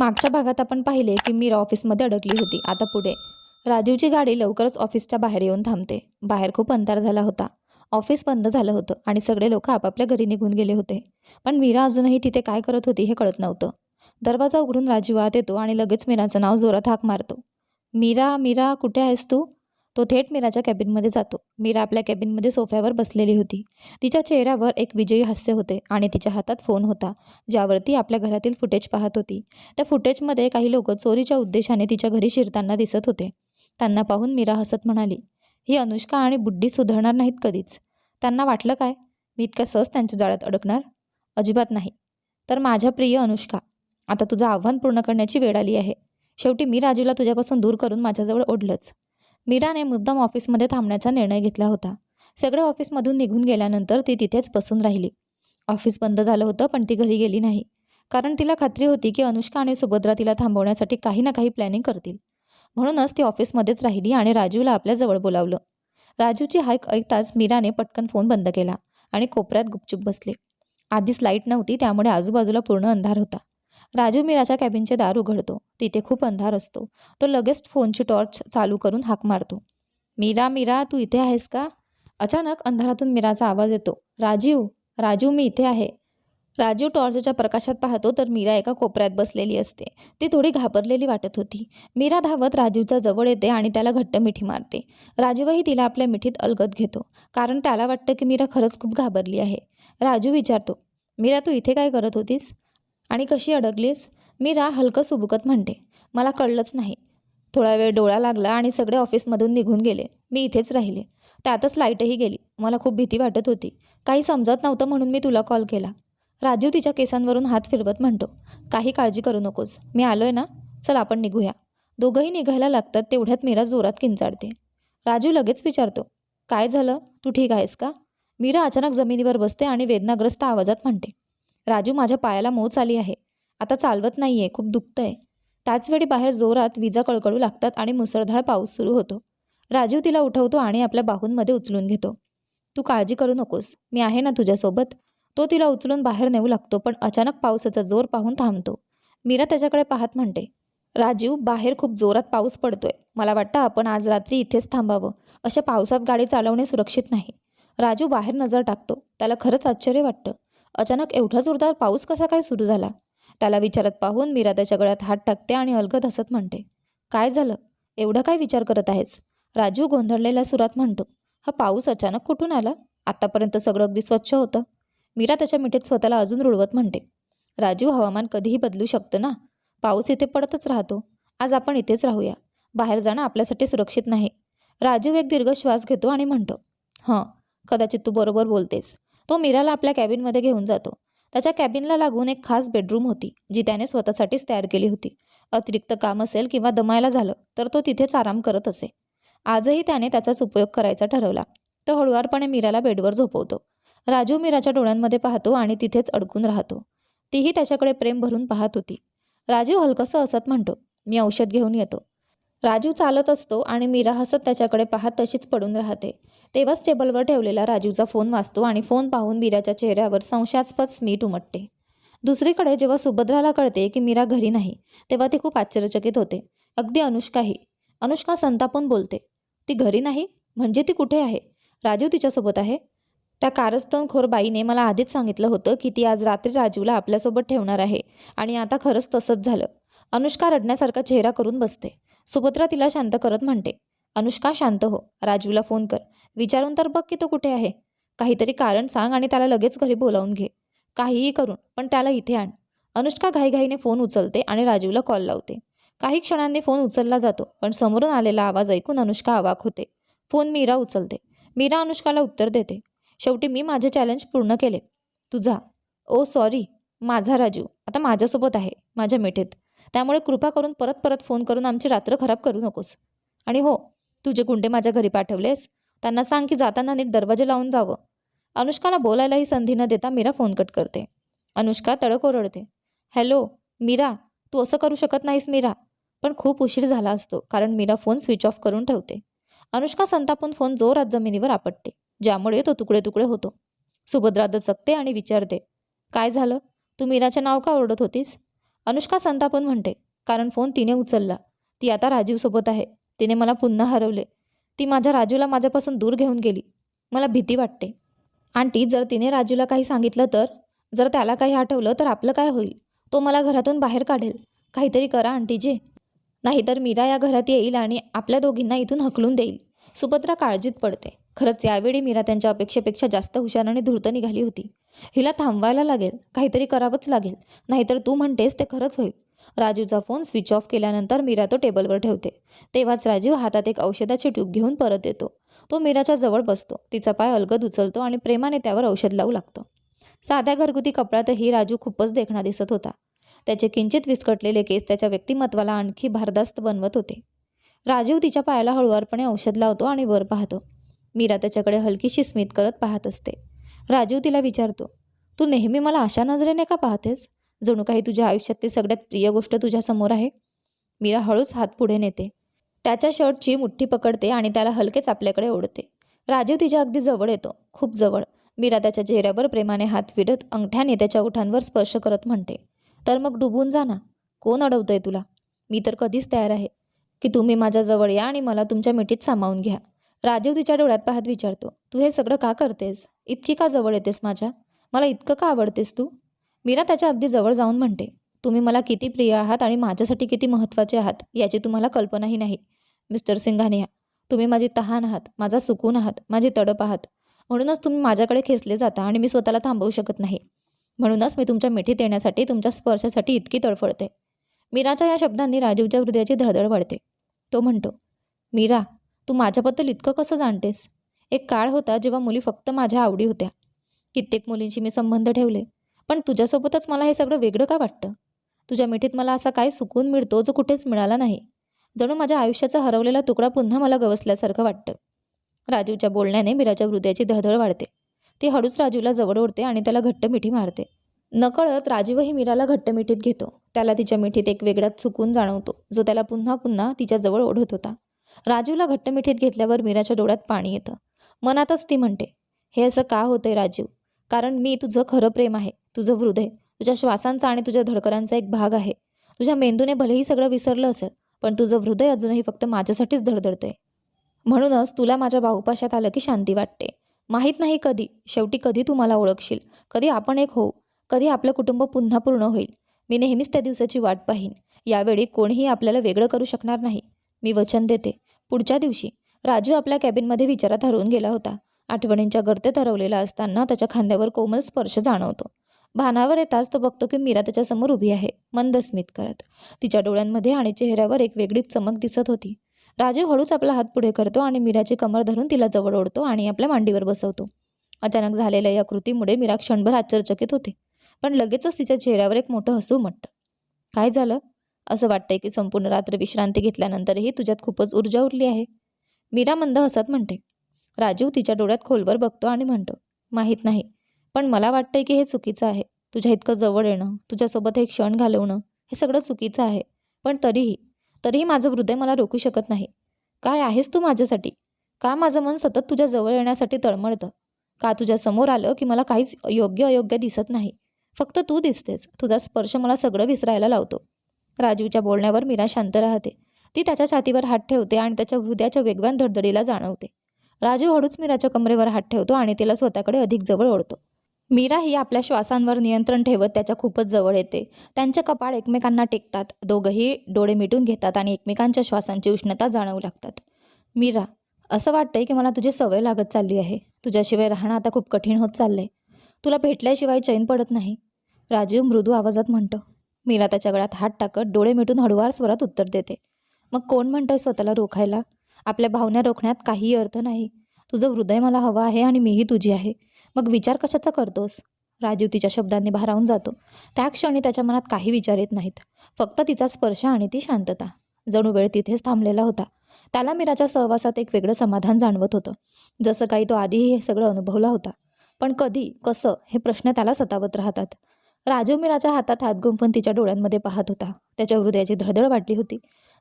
मागच्या भागात आपण पाहिले की मीरा ऑफिसमध्ये अडकली होती. आता पुढे. राजीवची गाडी लवकरच ऑफिसच्या बाहेर येऊन थांबते. बाहेर खूप अंधार झाला होता. ऑफिस बंद झालं होतं आणि सगळे लोक आपापल्या घरी निघून गेले होते. पण मीरा अजूनही तिथे काय करत होती हे कळत नव्हतं. दरवाजा उघडून राजीव आत येतो आणि लगेच मीराचं नाव जोरात हाक मारतो. मीरा मीरा कुठे आहेस तू? तो थेट मीराच्या कॅबिनमध्ये जातो. मीरा आपल्या कॅबिनमध्ये सोफ्यावर बसलेली होती. तिच्या चेहऱ्यावर एक विजयी हास्य होते आणि तिच्या हातात फोन होता ज्यावरती आपल्या घरातील फुटेज पाहत होती. त्या फुटेजमध्ये काही लोक चोरीच्या उद्देशाने तिच्या घरी शिरताना दिसत होते. त्यांना पाहून मीरा हसत म्हणाली ही अनुष्का आणि बुड्डी सुधारणार नाहीत कधीच. त्यांना वाटलं काय? मी इतक्या सहज त्यांच्या जाळ्यात अडकणार? अजिबात नाही. तर माझ्या प्रिय अनुष्का आता तुझं आव्हान पूर्ण करण्याची वेळ आली आहे. शेवटी मी राजूला तुझ्यापासून दूर करून माझ्याजवळ ओढलंच. मीराने मुद्दाम ऑफिसमध्ये थांबण्याचा निर्णय घेतला होता. सगळे ऑफिसमधून निघून गेल्यानंतर ती तिथेच बसून राहिली. ऑफिस बंद झालं होतं पण ती घरी गेली नाही. कारण तिला खात्री होती की अनुष्का आणि सुभद्रा तिला थांबवण्यासाठी काही ना काही प्लॅनिंग करतील. म्हणूनच ती ऑफिसमध्येच राहिली आणि राजूला आपल्याजवळ बोलावलं. राजूची हाईक ऐकताच मीराने पटकन फोन बंद केला आणि कोपऱ्यात गुपचूप बसले. आधीच लाइट नव्हती त्यामुळे आजूबाजूला पूर्ण अंधार होता. राजू मीराच्या कॅबिनचे दार उघडतो. तिथे खूप अंधार असतो. तो लगेच फोनची टॉर्च चालू करून हाक मारतो. मीरा मीरा तू इथे आहेस का? अचानक अंधारातून मीराचा आवाज येतो. राजीव राजू मी इथे आहे. राजू टॉर्चच्या प्रकाशात पाहतो तर मीरा एका कोपऱ्यात बसलेली असते. ती थोडी घाबरलेली वाटत होती. मीरा धावत राजूच्या जवळ येते आणि त्याला घट्ट मिठी मारते. राजीवही तिला आपल्या मिठीत अलगत घेतो. कारण त्याला वाटतं की मीरा खरंच खूप घाबरली आहे. राजू विचारतो मीरा तू इथे काय करत होतीस? आणि कशी अडकलीस? मीरा हलकं सुबुकत म्हणते. मला कळलंच नाही. थोडा वेळ डोळा लागला आणि सगळे ऑफिसमधून निघून गेले. मी इथेच राहिले. त्यातच लाईटही गेली. मला खूप भीती वाटत होती. काही समजत नव्हतं म्हणून मी तुला कॉल केला. राजू तिच्या केसांवरून हात फिरवत म्हणतो काही काळजी करू नकोस. मी आलोय ना? चल आपण निघूया. दोघंही निघायला लागतात तेवढ्यात मीरा जोरात किंचाळते. राजू लगेच विचारतो काय झालं? तू ठीक आहेस का? मीरा अचानक जमिनीवर बसते आणि वेदनाग्रस्त आवाजात म्हणते राजू माझ्या पायाला मोच आली आहे. आता चालवत नाही आहे खूप दुखतंय. त्याचवेळी बाहेर जोरात विजा कळकळू लागतात आणि मुसळधार पाऊस सुरू होतो. राजू तिला उठवतो आणि आपल्या बाहूंमध्ये उचलून घेतो. तू काळजी करू नकोस मी आहे ना तुझ्यासोबत. तो तिला उचलून बाहेर नेऊ लागतो पण अचानक पावसाचा जोर पाहून थांबतो. मीरा त्याच्याकडे पाहत म्हणते राजीव बाहेर खूप जोरात पाऊस पडतोय. मला वाटतं आपण आज रात्री इथेच थांबावं. अशा पावसात गाडी चालवणे सुरक्षित नाही. राजू बाहेर नजर टाकतो. त्याला खरंच आश्चर्य वाटतं. अचानक एवढा जोरदार पाऊस कसा काय सुरू झाला? त्याला विचारत पाहून मीरा त्याच्या गळ्यात हात टाकते आणि अलगद हसत म्हणते काय झालं? एवढं काय विचार करत आहेस? राजू गोंधळलेल्या सुरात म्हणतो हा पाऊस अचानक कुठून आला? आत्तापर्यंत सगळं अगदी स्वच्छ होतं. मीरा त्याच्या मिठीत स्वतःला अजून रुळवत म्हणते राजू हवामान कधीही बदलू शकतं ना? पाऊस इथे पडतच राहतो. आज आपण इथेच राहूया. बाहेर जाणं आपल्यासाठी सुरक्षित नाही. राजू एक दीर्घ श्वास घेतो आणि म्हणतो हां कदाचित तू बरोबर बोलतेस. तो मीराला आपल्या कॅबिनमध्ये घेऊन जातो. त्याच्या कॅबिनला लागून एक खास बेडरूम होती जी त्याने स्वतःसाठीच तयार केली होती. अतिरिक्त काम असेल किंवा दमायला झालं तर तो तिथेच आराम करत असे. आजही त्याने त्याचाच उपयोग करायचा ठरवला. तो हळुवारपणे मीराला बेडवर झोपवतो. राजू मीराच्या डोळ्यांमध्ये पाहतो आणि तिथेच अडकून राहतो. तीही त्याच्याकडे प्रेम भरून पाहत होती. राजू हलकंसं असत म्हणतो मी औषध घेऊन येतो. राजू चालत असतो आणि मीरा हसत त्याच्याकडे पाहत तशीच पडून राहते. तेव्हाच टेबलवर ठेवलेला राजूचा फोन वाचतो आणि फोन पाहून मीराच्या चेहऱ्यावर संशयास्पद स्मिट उमटते. दुसरीकडे जेव्हा सुभद्राला कळते की मीरा घरी नाही तेव्हा ती खूप आश्चर्यचकित होते. अगदी अनुष्काही. अनुष्का संतापून बोलते ती घरी नाही? म्हणजे ती कुठे आहे? राजू तिच्यासोबत आहे? त्या कारस्थानखोर बाईने मला आधीच सांगितलं होतं की ती आज रात्री राजूला आपल्यासोबत ठेवणार आहे आणि आता खरंच तसंच झालं. अनुष्का रडण्यासारखा चेहरा करून बसते. सुभद्रा तिला शांत करत म्हणते अनुष्का शांत हो. राजूला फोन कर. विचारून तर बघ की तो कुठे आहे. काहीतरी कारण सांग आणि त्याला लगेच घरी बोलावून घे. काहीही करून पण त्याला इथे आण. अनुष्का घाईघाईने फोन उचलते आणि राजूला कॉल लावते. काही क्षणांनी फोन उचलला जातो पण समोरून आलेला आवाज ऐकून अनुष्का अवाक होते. फोन मीरा उचलते. मीरा अनुष्काला उत्तर देते शेवटी मी माझे चॅलेंज पूर्ण केले. तुझा ओ सॉरी माझा राजू. आता माझ्यासोबत आहे. माझ्या मिठेत. त्यामुळे कृपा करून परत परत फोन करून आमची रात्र खराब करू नकोस. आणि हो तुझे गुंडे माझ्या घरी पाठवलेस त्यांना सांग की जाताना नीट दरवाजे लावून जावं. अनुष्काला बोलायलाही संधी न देता मीरा फोन कट करते. अनुष्का तळक ओरडते. हॅलो मीरा तू असं करू शकत नाहीस मीरा. पण खूप उशीर झाला असतो कारण मीरा फोन स्विच ऑफ करून ठेवते. अनुष्का संतापून फोन जोरात जमिनीवर आपटते ज्यामुळे तो तुकडे तुकडे होतो. सुभद्रा दचकते आणि विचारते काय झालं? तू मीराचे नाव का ओरडत होतीस? अनुष्का संतापून म्हणते कारण फोन तिने उचलला. ती आता राजीवसोबत आहे. तिने मला पुन्हा हरवले. ती माझ्या राजूला माझ्यापासून दूर घेऊन गेली. मला भीती वाटते. आंटी जर तिने राजूला काही सांगितलं तर? जर त्याला काही आठवलं तर आपलं काय होईल? तो मला घरातून बाहेर काढेल. काहीतरी करा आंटीजी. नाहीतर मीरा या घरात येईल आणि आपल्या दोघींना इथून हकलून देईल. सुपत्रा काळजीत पडते. खरंच यावेळी मीरा त्यांच्या अपेक्षेपेक्षा जास्त हुशार आणि धूर्त निघाली होती. हिला थांबवायला लागेल काहीतरी करावंच लागेल. नाहीतर तू म्हणतेस ते खरंच होईल. राजूचा फोन स्विच ऑफ केल्यानंतर मीरा तो टेबलवर ठेवते. तेव्हाच राजीव हातात एक औषधाची ट्यूब घेऊन परत येतो. तो मीराच्या जवळ बसतो. तिचा पाय अलगद उचलतो आणि प्रेमाने त्यावर औषध लावू लागतो. साध्या घरगुती कपड्यातही राजू खूपच देखणा दिसत होता. त्याचे किंचित विस्कटलेले केस त्याच्या व्यक्तिमत्वाला आणखी भारदास्त बनवत होते. राजीव तिच्या पायाला हळुवारपणे औषध लावतो आणि वर पाहतो. मीरा त्याच्याकडे हलकीशी स्मित करत पाहत असते. राजीव तिला विचारतो तू नेहमी मला अशा नजरेने का पाहतेस? जणू काही तुझ्या आयुष्यातली सगळ्यात प्रिय गोष्ट तुझ्यासमोर आहे. मीरा हळूच हात पुढे नेते. त्याच्या शर्टची मुठ्ठी पकडते आणि त्याला हलकेच आपल्याकडे ओढते. राजीव तिच्या अगदी जवळ येतो खूप जवळ. मीरा त्याच्या चेहऱ्यावर प्रेमाने हात फिरत अंगठ्याने त्याच्या ओठांवर स्पर्श करत म्हणते तर मग डुबून जा ना. कोण अडवतंय तुला? मी तर कधीच तयार आहे. की तुम्ही माझ्या जवळ या आणि मला तुमच्या मिठीत सामावून घ्या. राजीव तिच्या डोळ्यात पाहत विचारतो तू हे सगळं का करतेस? इतकी का जवळ येतेस माझ्या? मला इतकं का आवडतेस तू? मीरा त्याच्या अगदी जवळ जाऊन म्हणते तुम्ही मला किती प्रिय आहात आणि माझ्यासाठी किती महत्त्वाचे आहात याची तुम्हाला कल्पनाही नाही. मिस्टर सिंघानिया तुम्ही माझी तहान आहात माझा सुकून आहात माझी तडप आहात. म्हणूनच तुम्ही माझ्याकडे खेचले जाता आणि मी स्वतःला थांबवू शकत नाही. म्हणूनच मी तुमच्या मिठीत येण्यासाठी तुमच्या स्पर्शासाठी इतकी तडफडते. मीराच्या या शब्दांनी राजीवच्या हृदयाची धडधड वाढते. तो म्हणतो मीरा तू माझ्याबद्दल इतकं कसं जाणतेस? एक काळ होता जेव्हा मुली फक्त माझ्या आवडी होत्या. कित्येक मुलींशी मी संबंध ठेवले पण तुझ्यासोबतच मला हे सगळं वेगळं का वाटतं? तुझ्या मिठीत मला असा काय सुकून मिळतो जो कुठेच मिळाला नाही? जणू माझ्या आयुष्याचा हरवलेला तुकडा पुन्हा मला गवसल्यासारखं वाटतं. राजूच्या बोलण्याने मीराच्या हृदयाची धडधड वाढते. ती हळूच राजूला जवळ ओढते आणि त्याला घट्ट मिठी मारते. नकळत राजीवही मीराला घट्ट मिठीत घेतो. त्याला तिच्या मिठीत एक वेगळाच चुकून जाणवतो जो त्याला पुन्हा पुन्हा तिच्याजवळ ओढत होता. राजीवला घट्ट मिठीत घेतल्यावर मीराच्या डोळ्यात पाणी येतं. मनातच ती म्हणते हे असं का होतंय राजीव कारण मी तुझं खरं प्रेम आहे तुझं हृदय तुझ्या श्वासांचा आणि तुझ्या धडकरांचा एक भाग आहे. तुझ्या मेंदूने भलेही सगळं विसरलं असेल पण तुझं हृदय अजूनही फक्त माझ्यासाठीच धडधडते म्हणूनच तुला माझ्या बाहुपाशात आलं की शांती वाटते. माहीत नाही कधी शेवटी कधी तू मला ओळखशील कधी आपण एक होऊ कधी आपलं कुटुंब पुन्हा पूर्ण होईल. मी नेहमीच त्या दिवसाची वाट पाहीन. यावेळी कोणीही आपल्याला वेगळं करू शकणार नाही. मी वचन देते. पुढच्या दिवशी राजू आपल्या कॅबिनमध्ये विचारात हरवून गेला होता. आठवणींच्या गर्तेत हरवलेला असताना त्याच्या खांद्यावर कोमल स्पर्श जाणवतो. भानावर येताच तो बघतो की मीरा त्याच्यासमोर उभी आहे मंद स्मित करत. तिच्या डोळ्यांमध्ये आणि चेहऱ्यावर एक वेगळीच चमक दिसत होती. राजू हळूच आपला हात पुढे करतो आणि मीराची कमर धरून तिला जवळ ओढतो आणि आपल्या मांडीवर बसवतो. अचानक झालेल्या या कृतीमुळे मीरा क्षणभर आश्चर्यचकित होते. पण लगेचच तिच्या चेहऱ्यावर एक मोठं हसू म्हटतं काय झालं? असं वाटतंय की संपूर्ण रात्र विश्रांती घेतल्यानंतरही तुझ्यात खूपच ऊर्जा उरली आहे. मीरा मंद हसत म्हणते. राजीव तिच्या डोळ्यात खोलवर बघतो आणि म्हणतो माहीत नाही पण मला वाटतंय की हे चुकीचं आहे. तुझ्या इतकं जवळ येणं तुझ्यासोबत हे क्षण घालवणं हे सगळं चुकीचं आहे. पण तरीही तरीही माझं हृदय मला रोखू शकत नाही. काय आहेस तू माझ्यासाठी? का माझं मन सतत तुझ्या जवळ येण्यासाठी तळमळतं? का तुझ्या समोर आलं की मला काहीच योग्य अयोग्य दिसत नाही? फक्त तू दिसतेस. तुझा स्पर्श मला सगळं विसरायला लावतो. राजीवच्या बोलण्यावर मीरा शांत राहते. ती त्याच्या छातीवर हात ठेवते आणि त्याच्या हृदयाच्या वेगवान धडधडीला जाणवते. राजीव हळूच मीराच्या कमरेवर हात ठेवतो आणि तिला स्वतःकडे अधिक जवळ ओढतो. मीरा ही आपल्या श्वासांवर नियंत्रण ठेवत त्याच्या खूपच जवळ येते. त्यांचे कपाळ एकमेकांना टेकतात. दोघंही डोळे मिटून घेतात आणि एकमेकांच्या श्वासांची उष्णता जाणवू लागतात. मीरा असं वाटतंय की मला तुझी सवय लागत चालली आहे. तुझ्याशिवाय राहणं आता खूप कठीण होत चाललंय. तुला भेटल्याशिवाय चैन पडत नाही. राजीव मृदू आवाजात म्हणतो. मीरा त्याच्या गळ्यात हात टाकत डोळे मिटून हळुवार स्वरात उत्तर देते. मग कोण म्हणतंय स्वतःला रोखायला? आपल्या भावना रोखण्यात काहीही अर्थ नाही. तुझं हृदय मला हवं आहे आणि मीही तुझी आहे. मग विचार कशाचा करतोस? राजीव तिच्या शब्दांनी भारावून जातो. त्या क्षणी त्याच्या मनात काही विचार येत नाहीत. फक्त तिचा स्पर्श आणि ती शांतता. जणू वेळ तिथेच थांबलेला होता. त्याला मीराच्या सहवासात एक वेगळं समाधान जाणवत होतं. जसं काही तो आधीही हे सगळं अनुभवला होता. पण कधी कसं हे प्रश्न त्याला सतावत राहतात. राजू मीराच्या हातात हात गुंफून तिच्या डोळ्यांमध्ये पाहत होता. त्याच्या हृदयाची धडधड वाटली होती.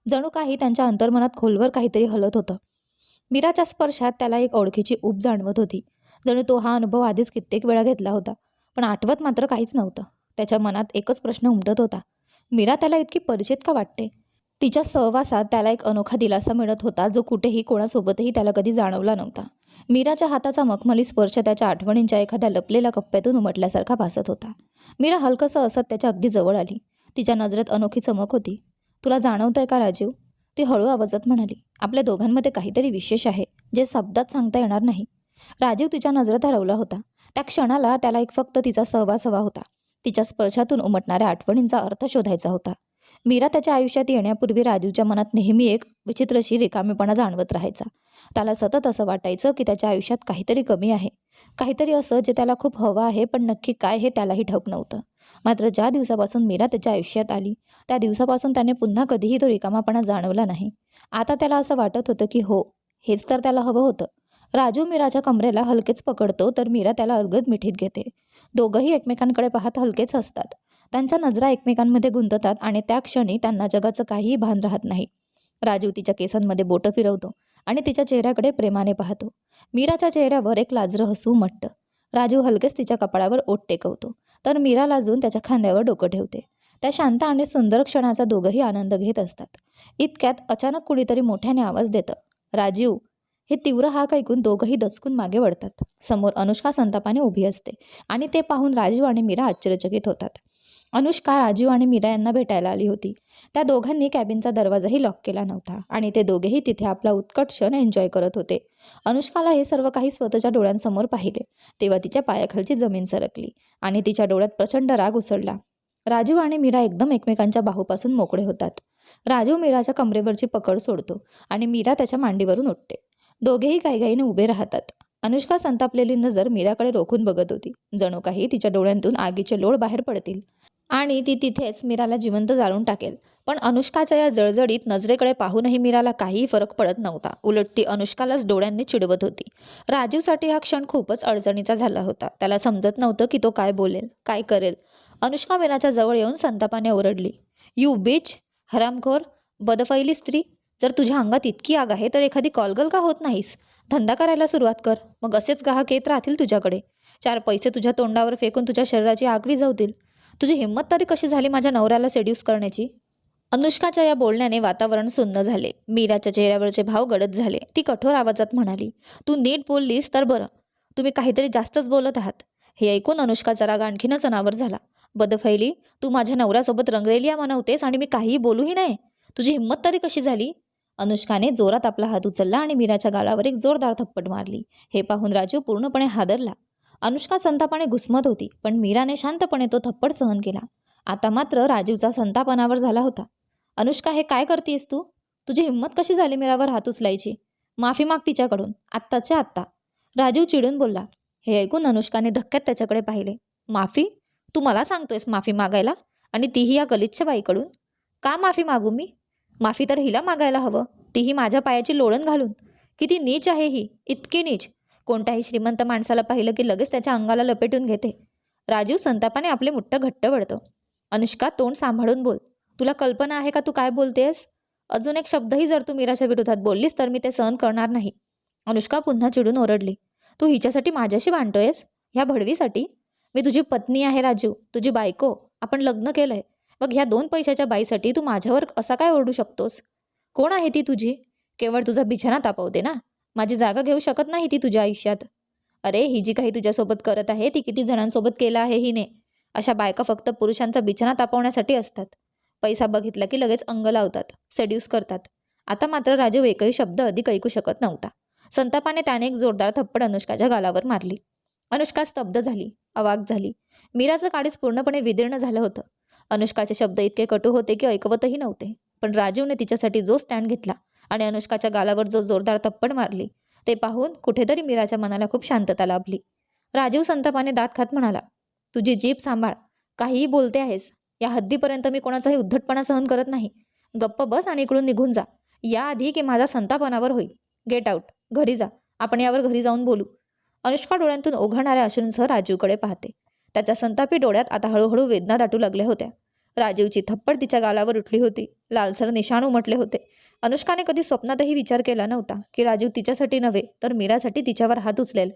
जणू काही त्यांच्या अंतर्मनात खोलवर काहीतरी हलत होतं. मीराच्या स्पर्शात त्याला एक ओळखीची ऊब जाणवत होती. जणू तो हा अनुभव आधीच कित्येक वेळा घेतला होता पण आठवत मात्र काहीच नव्हतं. त्याच्या मनात एकच प्रश्न उमटत होता. मीरा त्याला इतकी परिचित का वाटते? तिच्या सहवासात त्याला एक अनोखा दिलासा मिळत होता जो कुठेही कोणासोबतही त्याला कधी जाणवला नव्हता. मीराच्या हाताचा मखमली स्पर्श त्याच्या आठवणींच्या एखाद्या लपलेल्या कप्प्यातून उमटल्यासारखा भासत होता. मीरा हलकसं असत त्याच्या अगदी जवळ आली. तिच्या नजरेत अनोखी चमक होती. तुला जाणवतंय का राजीव? ती हळू आवाजात म्हणाली. आपल्या दोघांमध्ये काहीतरी विशेष आहे जे शब्दात सांगता येणार नाही. राजीव तिच्या नजरेत हरवला होता. त्या क्षणाला त्याला एक फक्त तिचा सहवास हवा होता. तिच्या स्पर्शातून उमटणाऱ्या आठवणींचा अर्थ शोधायचा होता. मीरा त्याच्या आयुष्यात येण्यापूर्वी राजूच्या मनात नेहमी एक विचित्रशी रिकामेपणा जाणवत राहायचा. त्याला सतत असं वाटायचं की त्याच्या आयुष्यात काहीतरी कमी आहे. काहीतरी असं जे त्याला खूप हवं आहे पण नक्की काय हे त्यालाही ठाऊक नव्हतं. मात्र ज्या दिवसापासून मीरा त्याच्या आयुष्यात आली त्या दिवसापासून त्याने पुन्हा कधीही तो रिकामापणा जाणवला नाही. आता त्याला असं वाटत होतं की हो हेच तर त्याला हवं होतं. राजू मीराच्या कमरेला हलकेच पकडतो तर मीरा त्याला अलगद मिठीत घेते. दोघंही एकमेकांकडे पाहत हलकेच असतात त्यांच्या नजरा एकमेकांमध्ये गुंततात आणि त्या क्षणी त्यांना जगाचं काहीही भान राहत नाही. राजीव तिच्या केसांमध्ये बोटं फिरवतो आणि तिच्या चेहऱ्याकडे प्रेमाने पाहतो. मीराच्या चेहऱ्यावर एक लाजरं हसू मट्ट राजू हलकेच तिच्या कपाळावर ओट टेकवतो. तर मीरा लाजून त्याच्या खांद्यावर डोकं ठेवते. त्या शांत आणि सुंदर क्षणाचा दोघंही आनंद घेत असतात. इतक्यात अचानक कुणीतरी मोठ्याने आवाज देतं. राजीव हे तीव्र हाक ऐकून दोघंही दचकून मागे वळतात. समोर अनुष्का संतापाने उभी असते आणि ते पाहून राजीव आणि मीरा आश्चर्यचकित होतात. अनुष्का राजीव आणि मीरा यांना भेटायला आली होती. त्या दोघांनी कॅबिनचा दरवाजाही लॉक केला नव्हता आणि ते दोघेही तिथे आपला उत्कट क्षण एन्जॉय करत होते. अनुष्काला हे सर्व काही स्वतःच्या डोळ्यांसमोर पाहिले. तेव्हा तिच्या पायाखालची जमीन सरकली आणि तिच्या डोळ्यात प्रचंड राग उसळला. राजीव आणि मीरा एकदम एकमेकांच्या बाहूपासून मोकळे होतात. राजीव मीराच्या कमरेवरची पकड सोडतो आणि मीरा त्याच्या मांडीवरून उठते दोघेही घाईघाईने उभे राहतात. अनुष्का संतापलेली नजर मीराकडे रोखून बघत होती. जणू काही तिच्या डोळ्यांतून आगीचे लोळ बाहेर पडतील. आणि ती तिथेच मीराला जिवंत जाळून टाकेल. पण अनुष्काच्या या जळजळीत नजरेकडे पाहूनही मीराला काहीही फरक पडत नव्हता. उलट ती अनुष्कालाच डोळ्यांनी चिडवत होती. राजीवसाठी हा क्षण खूपच अडचणीचा झाला होता. त्याला समजत नव्हतं की तो काय बोलेल काय करेल. अनुष्का मीराच्या जवळ येऊन संतापाने ओरडली. यू बीच हरामखोर बदफैली स्त्री जर तुझ्या अंगात इतकी आग आहे तर एखादी कॉलगल का होत नाहीस? धंदा करायला सुरुवात कर. मग असेच ग्राहक येत राहतील तुझ्याकडे. चार पैसे तुझ्या तोंडावर फेकून तुझ्या शरीराची आग विझवतील. तुझी हिंमत तरी कशी झाली माझ्या नवऱ्याला सेड्यूस करण्याची? अनुष्काच्या या बोलण्याने वातावरण सुन्न झाले. मीराच्या चेहऱ्यावरचे भाव गडद झाले. ती कठोर आवाजात म्हणाली तू नीट बोललीस तर बरं. तुम्ही काहीतरी जास्तच बोलत आहात. हे ऐकून अनुष्काचा राग आणखीनच अनावर झाला. बदफैली तू माझ्या नवऱ्यासोबत रंगरेलिया म्हणवतेस आणि मी काहीही बोलूही नाही तुझी हिंमत तरी कशी झाली? अनुष्काने जोरात आपला हात उचलला आणि मीराच्या गालावर एक जोरदार थप्पट मारली. हे पाहून राजू पूर्णपणे हादरला. अनुष्का संतापाने घुसमत होती पण मीराने शांतपणे तो थप्पड सहन केला. आता मात्र राजीवचा संतापनावर झाला होता. अनुष्का हे काय करतेस तू? तुझी हिंमत कशी झाली मीरावर हात उचलायची? माफी माग तिच्याकडून. आत्ताच्या आत्ता. राजीव चिडून बोलला हे ऐकून अनुष्काने धक्क्यात त्याच्याकडे पाहिले. माफी? तू मला सांगतोयस माफी मागायला? आणि तीही या गलिच्छ बाईकडून? का माफी मागू मी? माफी तर हिला मागायला हवं. तीही माझ्या पायाची लोळण घालून. किती नीच आहे ही. इतकी नीच. कोणत्याही श्रीमंत माणसाला पाहिलं की लगेच त्याच्या अंगाला लपेटून घेते. राजीव संतापाने आपले मुठ्ठ घट्ट वळतं. अनुष्का तोंड सांभाळून बोल. तुला कल्पना आहे का तू काय बोलतेस? अजून एक शब्दही जर तू मीराच्या विरोधात बोललीस तर मी ते सहन करणार नाही. अनुष्का पुन्हा चिडून ओरडली. तू हिच्यासाठी माझ्याशी भांडतोयस? ह्या भडवीसाठी? मी तुझी पत्नी आहे राजीव. तुझी बायको. आपण लग्न केलंय. मग ह्या दोन पैशाच्या बाईसाठी तू माझ्यावर असा काय ओरडू शकतोस? कोण आहे ती तुझी? केवळ तुझा बिछाना तापवते ना? माझी जागा घेऊ शकत नाही ती तुझ्या आयुष्यात. अरे ही जी काही तुझ्यासोबत करत आहे ती किती जणांसोबत केलं आहे हिने. अशा बायका फक्त पुरुषांचा बिछाना तापवण्यासाठी असतात. पैसा बघितला की लगेच अंग लावतात सेड्यूस करतात. आता मात्र राजीव एकही शब्द अधिक ऐकू शकत नव्हता. संतापाने त्याने एक जोरदार थप्पड अनुष्काच्या गालावर मारली. अनुष्का स्तब्ध झाली अवाक झाली. मीराचं काडीच पूर्णपणे विदीर्ण झालं होतं. अनुष्काचे शब्द इतके कटू होते की ऐकवतही नव्हते. पण राजीवने तिच्यासाठी जो स्टँड घेतला आणि अनुष्काच्या गालावर जो जोरदार थप्पड मारली ते पाहून कुठेतरी मीराच्या मनाला खूप शांतता लाभली. राजीव संतापाने दात खात म्हणाला तुझी जीप सांभाळ. काहीही बोलते आहेस. या हद्दीपर्यंत मी कोणाचाही उद्धटपणा सहन करत नाही. गप्प बस आणि इकडून निघून जा. याआधी की माझा संतापनावर होईल. Get out. घरी जा. आपण यावर घरी जाऊन बोलू. अनुष्का डोळ्यांतून ओघळणाऱ्या अश्रूंसह राजीवकडे पाहते. त्याच्या संतापी डोळ्यात आता हळूहळू वेदना दाटू लागल्या होत्या. राजीवची थप्पड तिच्या गालावर उठली होती. लालसर निशाण उमटले होते. अनुष्काने कधी स्वप्नातही विचार केला नव्हता की राजीव तिच्यासाठी नव्हे तर मीरासाठी तिच्यावर हात उचलेल.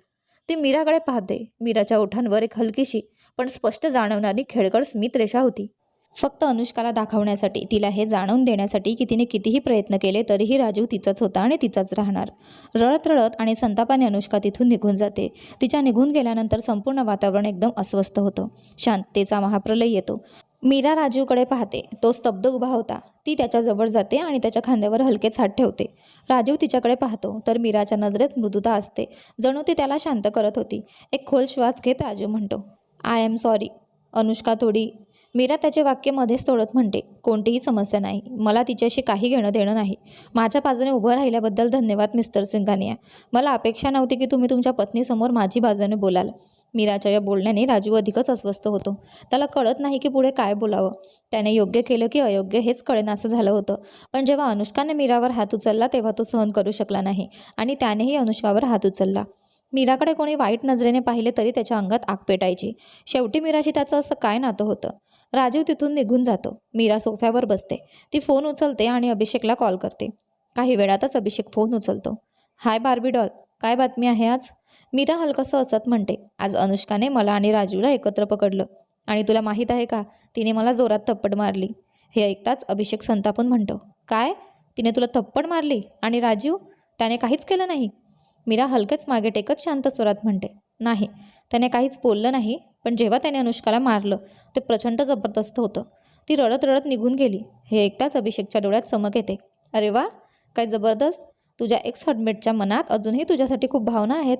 ती मीराकडे पाहते. मीराच्या ओठांवर एक हलकीशी पण स्पष्ट जाणवणारी खेळकड स्मित रेषा होती. फक्त अनुष्काला दाखवण्यासाठी तिला हे जाणवून देण्यासाठी की तिने कितीही प्रयत्न केले तरीही राजीव तिचाच होता आणि तिचाच राहणार. रडत रडत आणि संतापाने अनुष्का तिथून निघून जाते. तिच्या निघून गेल्यानंतर संपूर्ण वातावरण एकदम अस्वस्थ होतं. शांततेचा महाप्रलय येतो. मीरा राजीवकडे पाहते. तो स्तब्ध उभा होता. ती त्याच्याजवळ जाते आणि त्याच्या खांद्यावर हलकेच हात ठेवते. राजीव तिच्याकडे पाहतो तर मीराच्या नजरेत मृदुता असते. जणू ती त्याला शांत करत होती. एक खोल श्वास घेत राजीव म्हणतो आय एम सॉरी अनुष्का थोडी मीरा त्याचे वाक्य मध्येच तोडत म्हणते कोणतीही समस्या नाही. मला तिच्याशी काही घेणं देणं नाही. माझ्या बाजूने उभं राहिल्याबद्दल धन्यवाद मिस्टर सिंघानिया. मला अपेक्षा नव्हती की तुम्ही तुमच्या पत्नीसमोर माझी बाजूने बोलाल. मीराच्या या बोलण्याने राजू अधिकच अस्वस्थ होतो. त्याला कळत नाही की पुढे काय बोलावं. त्याने योग्य केलं की अयोग्य हेच कळेनासं झालं होतं. पण जेव्हा अनुष्काने मीरावर हात उचलला तेव्हा तो सहन करू शकला नाही आणि त्यानेही अनुष्कावर हात उचलला. मीराकडे कोणी वाईट नजरेने पाहिले तरी त्याच्या अंगात आग पेटायची. शेवटी मीराशी त्याचं असं काय नातं होतं? राजीव तिथून निघून जातो. मीरा सोफ्यावर बसते. ती फोन उचलते आणि अभिषेकला कॉल करते. काही वेळातच अभिषेक फोन उचलतो. हाय बार्बी डॉल काय बातमी आहे आज? मीरा हलकसं असत म्हणते. आज अनुष्काने मला आणि राजूला एकत्र पकडलं. आणि तुला माहीत आहे का? तिने मला जोरात थप्पड मारली. हे ऐकताच अभिषेक संतापून म्हणतो. काय? तिने तुला थप्पड मारली? आणि राजीव? त्याने काहीच केलं नाही? मीरा हलकेच मागे टेकत शांत स्वरात म्हणते नाही त्याने काहीच बोललं नाही पण जेव्हा त्याने अनुष्काला मारलं ते प्रचंड जबरदस्त होतं. ती रडत रडत निघून गेली. हे ऐकताच अभिषेकच्या डोळ्यात चमक येते. अरे वा काय जबरदस्त. तुझ्या एक्स हडमेटच्या मनात अजूनही तुझ्यासाठी खूप भावना आहेत.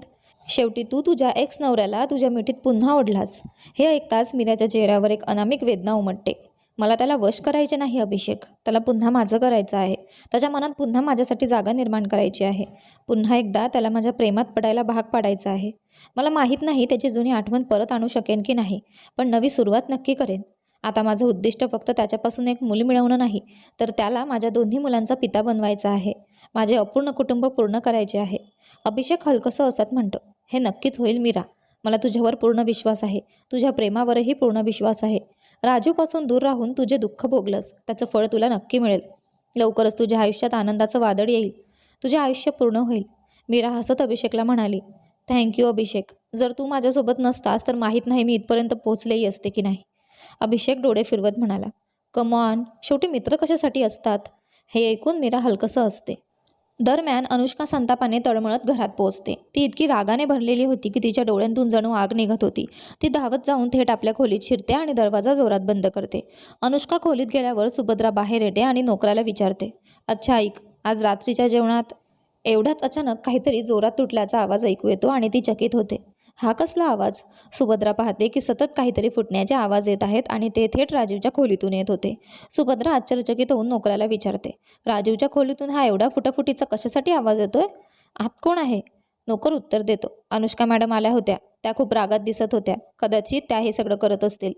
शेवटी तू तुझ्या एक्स नवऱ्याला तुझ्या मिठीत पुन्हा ओढलास. हे ऐकताच मीराच्या चेहऱ्यावर एक अनामिक वेदना उमटते. मला त्याला वश करायचे नाही अभिषेक. त्याला पुन्हा माझं करायचं आहे. त्याच्या मनात पुन्हा माझ्यासाठी जागा निर्माण करायची आहे. पुन्हा एकदा त्याला माझ्या प्रेमात पडायला भाग पाडायचा आहे. मला माहीत नाही त्याची जुनी आठवण परत आणू शकेन की नाही पण नवी सुरुवात नक्की करेन. आता माझं उद्दिष्ट फक्त त्याच्यापासून एक मुली मिळवणं नाही तर त्याला माझ्या दोन्ही मुलांचा पिता बनवायचा आहे. माझे अपूर्ण कुटुंब पूर्ण करायचे आहे. अभिषेक हलकसं असत म्हणतो हे नक्कीच होईल मीरा. मला तुझ्यावर पूर्ण विश्वास आहे. तुझ्या प्रेमावरही पूर्ण विश्वास आहे. राजूपासून दूर राहून तुझे दुःख भोगलंस. त्याचं फळ तुला नक्की मिळेल. लवकरच तुझ्या आयुष्यात आनंदाचं वादळ येईल. तुझे आयुष्य पूर्ण होईल. मीरा हसत अभिषेकला म्हणाली. Thank you Abhishek. जर तू माझ्यासोबत नसतास तर माहीत नाही मी इथपर्यंत पोचलेही असते की नाही. अभिषेक डोळे फिरवत म्हणाला. कमॉन शेवटी मित्र कशासाठी असतात? हे ऐकून मीरा हलकसं असते दरम्यान अनुष्का संतापाने तळमळत घरात पोहोचते. ती इतकी रागाने भरलेली होती की तिच्या डोळ्यांतून जणू आग निघत होती. ती धावत जाऊन थेट आपल्या खोलीत शिरते आणि दरवाजा जोरात बंद करते. अनुष्का खोलीत गेल्यावर सुभद्रा बाहेर येते आणि नोकराला विचारते अच्छा ऐक आज रात्रीच्या जेवणात? एवढ्यात अचानक काहीतरी जोरात तुटल्याचा आवाज ऐकू येतो आणि ती चकित होते. हा कसला आवाज? सुभद्रा पाहते की सतत काहीतरी फुटण्याचे आवाज येत आहेत आणि ते थेट राजीवच्या खोलीतून येत होते. सुभद्रा आश्चर्यचकित होऊन नोकऱ्याला विचारते राजीवच्या खोलीतून हा एवढा फुटाफुटीचा कशासाठी आवाज येतोय? आत कोण आहे? नोकर उत्तर देतो अनुष्का मॅडम आल्या होत्या. त्या खूप रागात दिसत होत्या. कदाचित त्या हे सगळं करत असतील.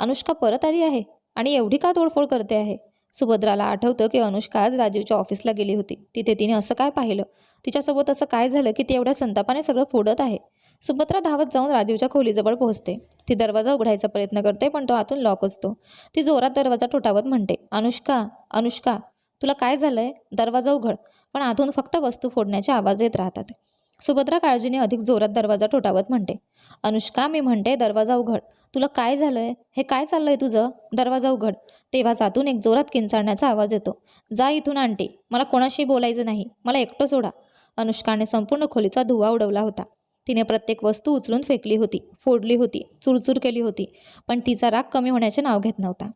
अनुष्का परत आली आहे? आणि एवढी का तोडफोड करते आहे? सुभद्राला आठवतं की अनुष्का आज राजीवच्या ऑफिसला गेली होती. तिथे तिने असं काय पाहिलं? तिच्यासोबत असं काय झालं की ती एवढ्या संतापाने सगळं फोडत आहे? सुभद्रा धावत जाऊन राजीवच्या खोलीजवळ पोहोचते. ती दरवाजा उघडायचा प्रयत्न करते पण तो आतून लॉक असतो. ती जोरात दरवाजा ठोठावत म्हणते अनुष्का अनुष्का तुला काय झालंय? दरवाजा उघड. पण आतून फक्त वस्तू फोडण्याचे आवाज येत राहतात. सुभद्रा काळजीने अधिक जोरात दरवाजा ठोठावत म्हणते अनुष्का मी म्हणते दरवाजा उघड. तुला काय झालंय? हे काय चाललंय तुझं? दरवाजा उघड. तेव्हाच आतून एक जोरात किंचाळण्याचा आवाज येतो जा इथून आणते मला कोणाशी बोलायचं नाही. मला एकटं सोडा. अनुष्काने संपूर्ण खोलीचा धुवा उडवला होता. तिने प्रत्येक वस्तू उचलून फेकली होती फोडली होती चुरचूर केली होती पण तिचा राग कमी होण्याचे नाव घेत नव्हता.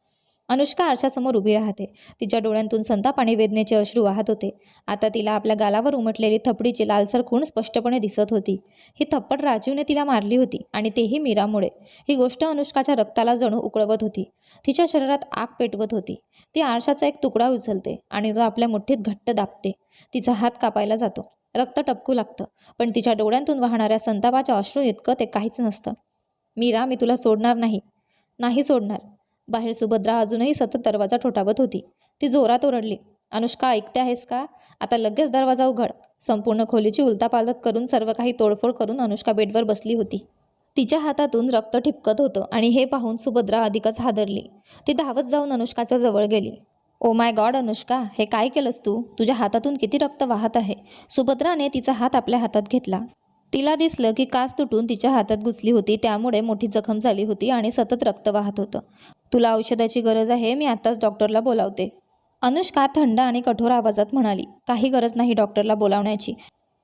अनुष्का आरशासमोर उभी राहते. तिच्या डोळ्यांतून संताप आणि वेदनेचे अश्रू वाहत होते. आता तिला आपल्या गालावर उमटलेली थपडीची लालसर खूण स्पष्टपणे दिसत होती. ही थप्पड राजीवने तिला मारली होती आणि तेही मीरामुळे. ही गोष्ट अनुष्काच्या रक्ताला जणू उकळवत होती. तिच्या शरीरात आग पेटवत होती. ती आरशाचा एक तुकडा उचलते आणि तो आपल्या मुठ्ठीत घट्ट दाबते. तिचा हात कापायला जातो. रक्त टपकू लागतं. पण तिच्या डोळ्यांतून वाहणाऱ्या संतापाच्या अश्रू इतकं ते काहीच नसतं. मीरा मी तुला सोडणार नाही. नाही सोडणार. बाहेर सुभद्रा अजूनही सतत दरवाजा ठोठावत होती. ती जोरात ओरडली. अनुष्का ऐकते आहेस का? आता लगेच दरवाजा उघड. संपूर्ण खोलीची उलतापालत करून सर्व काही तोडफोड करून अनुष्का बेडवर बसली होती. तिच्या हातातून रक्त ठिपकत होतं आणि हे पाहून सुभद्रा अधिकच हादरली. ती धावत जाऊन अनुष्काच्या जवळ गेली. ओ माय गॉड अनुष्का हे काय केलंस तू? तुझ्या हातातून किती रक्त वाहत आहे? सुभद्राने तिचा हात आपल्या हातात घेतला. तिला दिसलं की कास तुटून तिच्या हातात घुसली होती त्यामुळे मोठी जखम झाली होती आणि सतत रक्त वाहत होतं. तुला औषधाची गरज आहे मी आत्ताच डॉक्टरला बोलावते. अनुष्का थंड आणि कठोर आवाजात म्हणाली काही गरज नाही डॉक्टरला बोलावण्याची.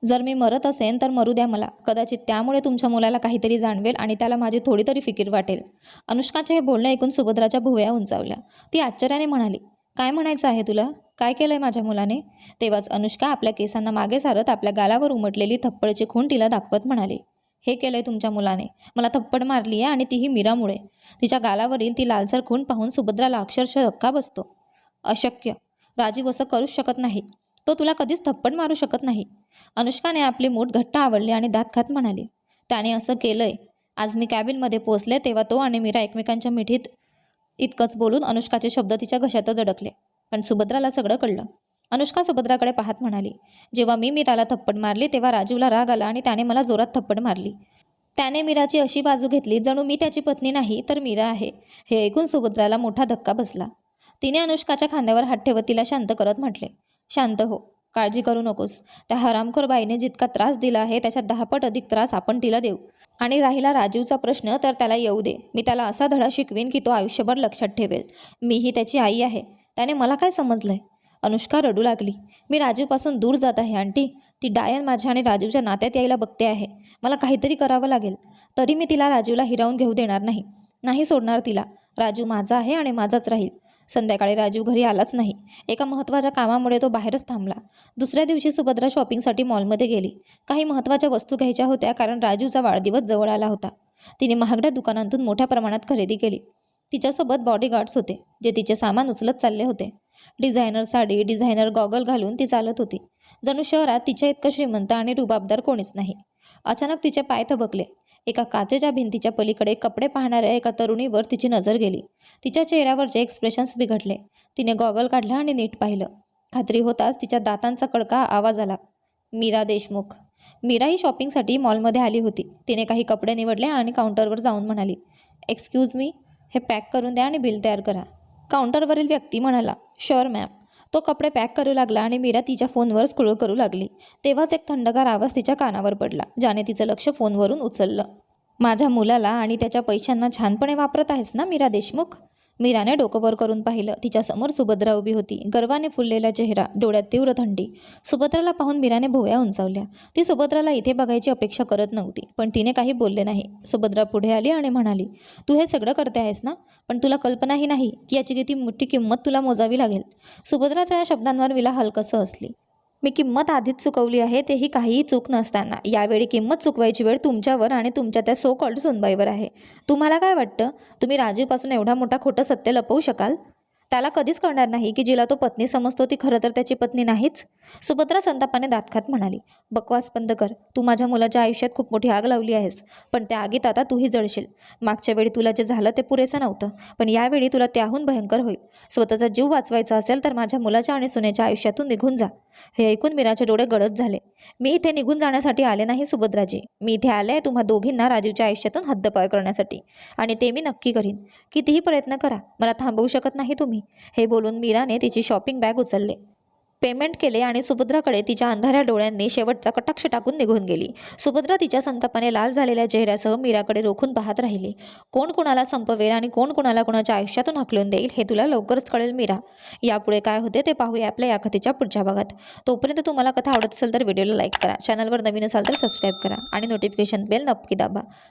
जर मी मरत असेन तर मरू द्या मला. कदाचित त्यामुळे तुमच्या मुलाला काहीतरी जाणवेल आणि त्याला माझी थोडी तरी फिकीर वाटेल. अनुष्काचे हे बोलणं ऐकून सुभद्राच्या भुवया उंचावल्या. ती आश्चर्याने म्हणाली काय म्हणायचं आहे तुला? काय केलंय माझ्या मुलाने? तेव्हाच अनुष्का आपल्या केसांना मागे सारत आपल्या गालावर उमटलेली थप्पडची खूण तिला दाखवत म्हणाली. हे केलंय तुमच्या मुलाने. मला थप्पड मारली आहे आणि तीही मीरामुळे. तिच्या गालावरील ती लालसर खूण पाहून सुभद्राला अक्षरशः धक्का बसतो. अशक्य. राजीव असं करूच शकत नाही. तो तुला कधीच थप्पड मारू शकत नाही. अनुष्काने आपली मूठ घट्ट आवडली आणि दात खात म्हणाली. त्याने असं केलंय. आज मी कॅबिनमध्ये पोचले तेव्हा तो आणि मीरा एकमेकांच्या मिठीत इतकंच बोलून अनुष्काचे शब्द तिच्या घशातच अडकले. पण सुभद्राला सगळं कळलं. अनुष्का सुभद्राकडे पाहत म्हणाली जेव्हा मी मीराला थप्पड मारली तेव्हा राजीवला राग आला आणि त्याने मला जोरात थप्पड मारली. त्याने मीराची अशी बाजू घेतली जणू मी त्याची पत्नी नाही तर मीरा आहे. हे ऐकून सुभद्राला मोठा धक्का बसला. तिने अनुष्काच्या खांद्यावर हात ठेवत तिला शांत करत म्हटले शांत हो. काळजी करू नकोस. त्या हरामखोर बाईने जितका त्रास दिला आहे त्याच्या दहापट अधिक त्रास आपण तिला देऊ. आणि राहिला राजीवचा प्रश्न तर त्याला येऊ दे. मी त्याला असा धडा शिकवीन की तो आयुष्यभर लक्षात ठेवेल. मीही त्याची आई आहे. त्याने मला काय समजलंय? अनुष्का रडू लागली. मी राजीवपासून दूर जात आहे आंटी. ती डायन माझ्या आणि राजीवच्या नात्यात यायला बघते आहे. मला काहीतरी करावं लागेल. तरी मी तिला राजीवला हिरावून घेऊ देणार नाही. नाही सोडणार तिला. राजू माझा आहे आणि माझाच राहील. संध्याकाळी राजीव घरी आलाच नाही. एका महत्त्वाच्या कामामुळे तो बाहेरच थांबला. दुसऱ्या दिवशी सुभद्रा शॉपिंगसाठी मॉलमध्ये गेली. काही महत्त्वाच्या वस्तू घ्यायच्या होत्या कारण राजूचा वाढदिवस जवळ आला होता. तिने महागड्या दुकानांतून मोठ्या प्रमाणात खरेदी केली. तिच्यासोबत बॉडीगार्ड्स होते जे तिचे सामान उचलत चालले होते. डिझायनर साडी डिझायनर गॉगल घालून ती चालत होती. जणू शहरात तिच्या इतकं श्रीमंत आणि रुबाबदार कोणीच नाही. अचानक तिचे पाय थबकले. एका काचेच्या भिंतीच्या पलीकडे कपडे पाहणाऱ्या एका तरुणीवर तिची नजर गेली. तिच्या चेहऱ्यावरचे एक्सप्रेशन्स बिघडले. तिने गॉगल काढला आणि नीट पाहिलं. खात्री होताच तिच्या दातांचा कडका आवाज आला. मीरा देशमुख. मीरा ही शॉपिंगसाठी मॉलमध्ये आली होती. तिने काही कपडे निवडले आणि काउंटरवर जाऊन म्हणाली एक्सक्यूज मी हे पॅक करून द्या आणि बिल तयार करा. काउंटरवरील व्यक्ती म्हणाला शुअर मॅम तो कपडे पॅक करू लागला आणि मीरा तिच्या फोनवर स्क्रोल करू लागली. तेव्हाच एक थंडगार आवाज तिच्या कानावर पडला ज्याने तिचं लक्ष फोनवरून उचललं. माझ्या मुलाला आणि त्याच्या पैशांना छानपणे वापरत आहेस ना मीरा देशमुख? मीराने डोकं वर करून पाहिलं. तिच्यासमोर सुभद्रा उभी होती. गर्वाने फुललेला चेहरा डोळ्यात तीव्र थंडी. सुभद्राला पाहून मीराने भोव्या उंचावल्या. ती सुभद्राला इथे बघायची अपेक्षा करत नव्हती पण तिने काही बोलले नाही. सुभद्रा पुढे आली आणि म्हणाली तू हे सगळं करते आहेस ना? पण तुला कल्पनाही नाही की याची किती मोठी किंमत तुला मोजावी लागेल. सुभद्राच्या या शब्दांवर विला हलकसं असली. मी किंमत आधीच चुकवली आहे तेही काहीही चूक नसताना. यावेळी किंमत चुकवायची वेळ तुमच्यावर आणि तुमच्या त्या सो कॉल्ड सुनबाईवर आहे. तुम्हाला काय वाटतं? तुम्ही राजीवपासून एवढा मोठा खोटं सत्य लपवू शकाल? त्याला कधीच कळणार नाही की जिला तो पत्नी समजतो ती खरं तर त्याची पत्नी नाहीच. सुभद्रा संतापाने दातखात म्हणाली बकवास बंद कर. तू माझ्या मुलाच्या आयुष्यात खूप मोठी आग लावली आहेस. पण त्या आगीत आता तूही जळशील. मागच्या वेळी तुला जे झालं ते पुरेसं नव्हतं. पण यावेळी तुला त्याहून भयंकर होईल. स्वतःचा जीव वाचवायचा असेल तर माझ्या मुलाच्या आणि सुनेच्या आयुष्यातून निघून जा. हे ऐकून मीराचे डोळे गडद झाले. मी इथे निघून जाण्यासाठी आले नाही सुभद्राजी. मी इथे आले आहे तुम्हा दोघींना राजीवच्या आयुष्यातून हद्दपार करण्यासाठी. आणि ते मी नक्की करीन. कितीही प्रयत्न करा. मला थांबवू शकत नाही तुम्ही. हे बोलून मीराने तिची शॉपिंग बॅग उचलले. पेमेंट केले आणि सुभद्राकडे तिच्या अंधाऱ्या डोळ्यांनी शेवटचा कटाक्ष टाकून निघून गेली. सुभद्रा तिच्या संतापाने लाल झालेल्या चेहऱ्यासह मीराकडे रोखून पाहत राहिली. कोण कोणाला संपवेल आणि कोण कोणाला कोणाच्या आयुष्यातून हकलून देईल हे तुला लवकरच कळेल मीरा. यापुढे काय होते ते पाहूया आपल्या या कथेच्या पुढच्या भागात. तोपर्यंत तुम्हाला कथा आवडत असेल तर व्हिडिओला लाईक करा. चॅनलवर नवीन असाल तर सबस्क्राईब करा आणि नोटिफिकेशन बेल नक्की दाबा.